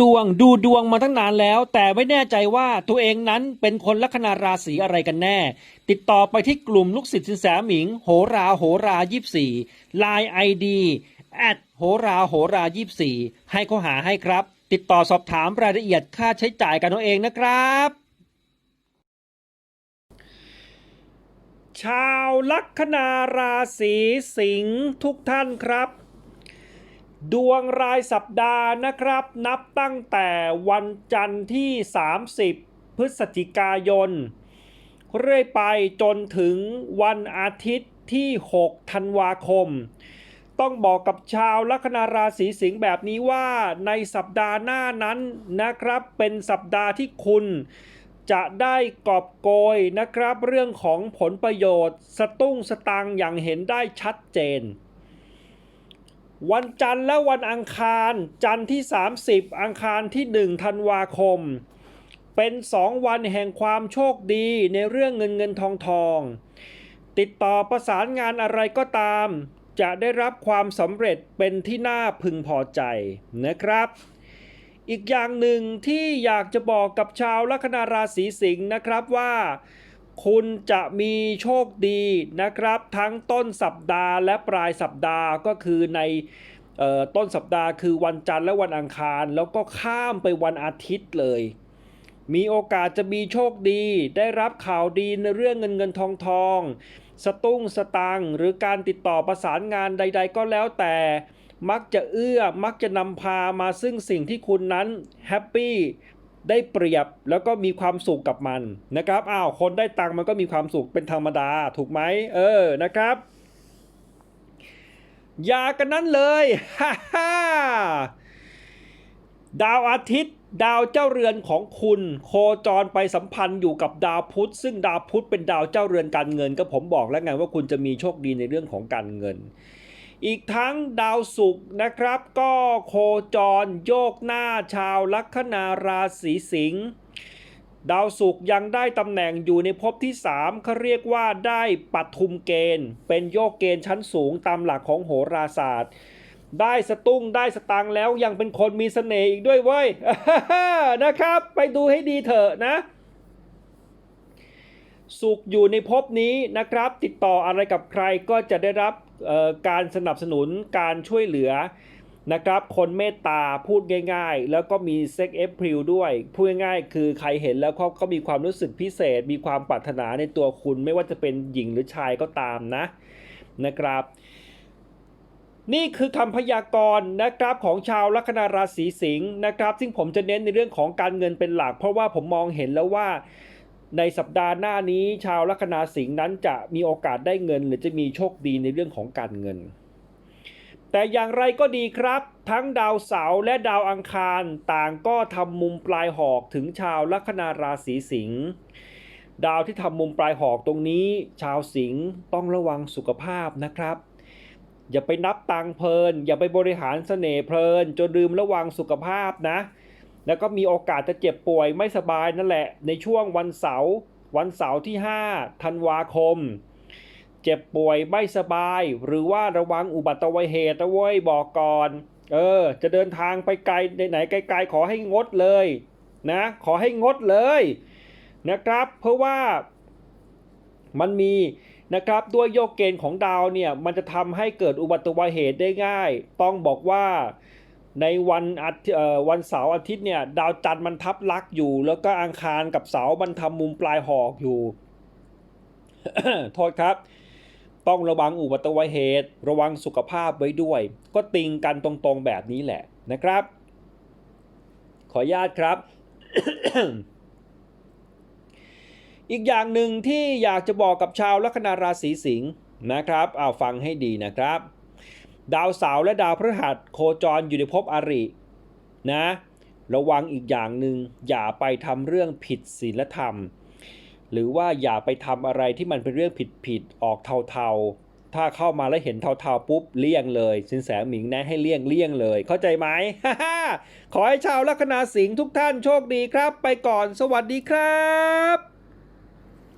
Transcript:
ดวงดูดวงมาตั้งนานแล้ว แต่ไม่แน่ใจว่าตัวเองนั้นเป็นคนลัคนาราศีอะไรกันแน่ ติดต่อไปที่กลุ่มลูกศิษย์สินแสหมิง โหราโหรายี่สี่ไลน์ไอดีแอดโหราโหรายี่สี่ให้เขาหาให้ครับ ติดต่อสอบถามรายละเอียดค่าใช้จ่ายกันเอาเองนะครับ ชาวลัคนาราศีสิงห์ทุกท่านครับ ดวงรายสัปดาห์นะครับ นับตั้งแต่วันจันทร์ที่ 30 พฤศจิกายน เรื่อยไปจนถึงวันอาทิตย์ที่ 6 ธันวาคม ต้องบอกกับชาวลัคนาราศีสิงห์แบบนี้ว่าในสัปดาห์หน้านั้นนะครับ เป็นสัปดาห์ที่คุณจะได้กอบโกยนะครับ เรื่องของผลประโยชน์ สตุ้งสตังอย่างเห็นได้ชัดเจน วันจันทร์และวันอังคาร จันทร์ที่ 30 อังคารที่1ธันวาคม เป็น 2 วันแห่งความโชคดีในเรื่องเงินเงินทองทอง ติดต่อประสานงานอะไรก็ตาม จะได้รับความสำเร็จเป็นที่น่าพึงพอใจนะครับ อีกอย่างหนึ่งที่อยากจะบอกกับชาวลัคนาราศีสิงห์นะครับว่า คุณจะมีโชคดีนะครับ ทั้งต้นสัปดาห์และปลายสัปดาห์ก็คือในออต้นสัปดาห์คือวันจันทร์และวันอังคาร แล้วก็ข้ามไปวันอาทิตย์เลย มีโอกาสจะมีโชคดี ได้รับข่าวดีในเรื่องเงินเงินทองทองสตุ้งสตังหรือการติดต่อประสานงานใด ๆ ก็แล้วแต่ มักจะเอื้อมักจะนำพามาซึ่งสิ่งที่คุณนั้นแฮปปี้ ได้เปรียบแล้วก็มีความสุขกับมันนะครับอ้าวคนได้ตังค์มันก็มีความสุขเป็นธรรมดาถูกไหมเออนะครับอย่ากันนั้นเลยฮ่าฮ่าดาวอาทิตย์ ดาวเจ้าเรือนของคุณ โคจรไปสัมพันธ์อยู่กับดาวพุธ ซึ่งดาวพุธเป็นดาวเจ้าเรือนการเงิน ก็ผมบอกแล้วไงว่าคุณจะมีโชคดีในเรื่องของการเงิน อีกทั้งดาวศุกร์นะครับ ก็โคจรโยกหน้าชาวลัคนาราศีสิงห์ดาวศุกร์ยังได้ตำแหน่งอยู่ในภพที่ 3เขาเรียกว่าได้ปัทุมเกณฑ์ เป็นโยกเกณฑ์ชั้นสูงตามหลักของโหราศาสตร์ ได้สตุ้งได้สตังค์แล้วยังเป็นคนมีเสน่ห์อีกด้วยเว้ยนะครับ ไปดูให้ดีเถอะนะ สุขอยู่ในภพนี้นะครับ ติดต่ออะไรกับใครก็จะได้รับการสนับสนุนการช่วยเหลือนะครับ คนเมตตาพูดง่าย ๆ แล้วก็มีเซ็กเอฟพริลด้วย พูดง่ายๆ คือใครเห็นแล้วเขาก็มีความรู้สึกพิเศษ มีความปรารถนาในตัวคุณ ไม่ว่าจะเป็นหญิงหรือชายก็ตามนะนะครับ นี่คือคำพยากรณ์นะครับของชาวลัคนาราศีสิงห์นะครับ ซึ่งผมจะเน้นในเรื่องของการเงินเป็นหลัก เพราะว่าผมมองเห็นแล้วว่า ในสัปดาห์หน้านี้ชาวลัคนาสิงห์นั้นจะมีโอกาสได้เงิน หรือจะมีโชคดีในเรื่องของการเงิน แต่อย่างไรก็ดีครับ ทั้งดาวเสาร์และดาวอังคารต่างก็ทำมุมปลายหอกถึงชาวลัคนาราศีสิงห์ดาวที่ทำมุมปลายหอกตรงนี้ ชาวสิงห์ต้องระวังสุขภาพนะครับ อย่าไปนับตังเพลิน อย่าไปบริหารเสน่ห์เพลิน จนลืมระวังสุขภาพนะ แล้วก็มีโอกาสจะเจ็บป่วยไม่สบายนั่นแหละ ในช่วงวันเสาร์วันเสาร์ที่ 5 ธันวาคม เจ็บป่วยไม่สบาย หรือว่าระวังอุบัติเหตุนะเว้ยบอกก่อน เออ จะเดินทางไปไกลไหนไกลๆขอให้งดเลยนะขอให้งดเลยนะครับ เพราะว่ามันมีนะครับด้วยโยกเกณฑ์ของดาวเนี่ยมันจะทำให้เกิดอุบัติเหตุได้ง่าย ต้องบอกว่า ในวันอาทิตย์วันเสาร์อาทิตย์เนี่ยดาวจันทร์มันทับลักอยู่ แล้วก็อังคารกับเสาร์มันทำมุมปลายหอกอยู่ โทษครับ ต้องระวังอุบัติเหตุ ระวังสุขภาพไว้ด้วย ก็ติงกันตรงๆแบบนี้แหละนะครับ ขออนุญาตครับ อีกอย่างหนึ่งที่อยากจะบอกกับชาวลัคนาราศีสิงห์นะครับเอาฟังให้ดีนะครับ ดาวเสาร์และดาวพฤหัสโคจรอยู่ในภพอรินะระวังอีกอย่างหนึ่งอย่าไปทำเรื่องผิดศีลธรรม หรือว่าอย่าไปทำอะไรที่มันเป็นเรื่องผิดๆออกเทาๆ ถ้าเข้ามาแล้วเห็นเทาๆปุ๊บเลี่ยงเลย สินแสหมิงแนะให้เลี่ยงเลี่ยงเลย เข้าใจไหมขอให้ชาวลัคนาสิงห์ทุกท่านโชคดีครับ ไปก่อนสวัสดีครับ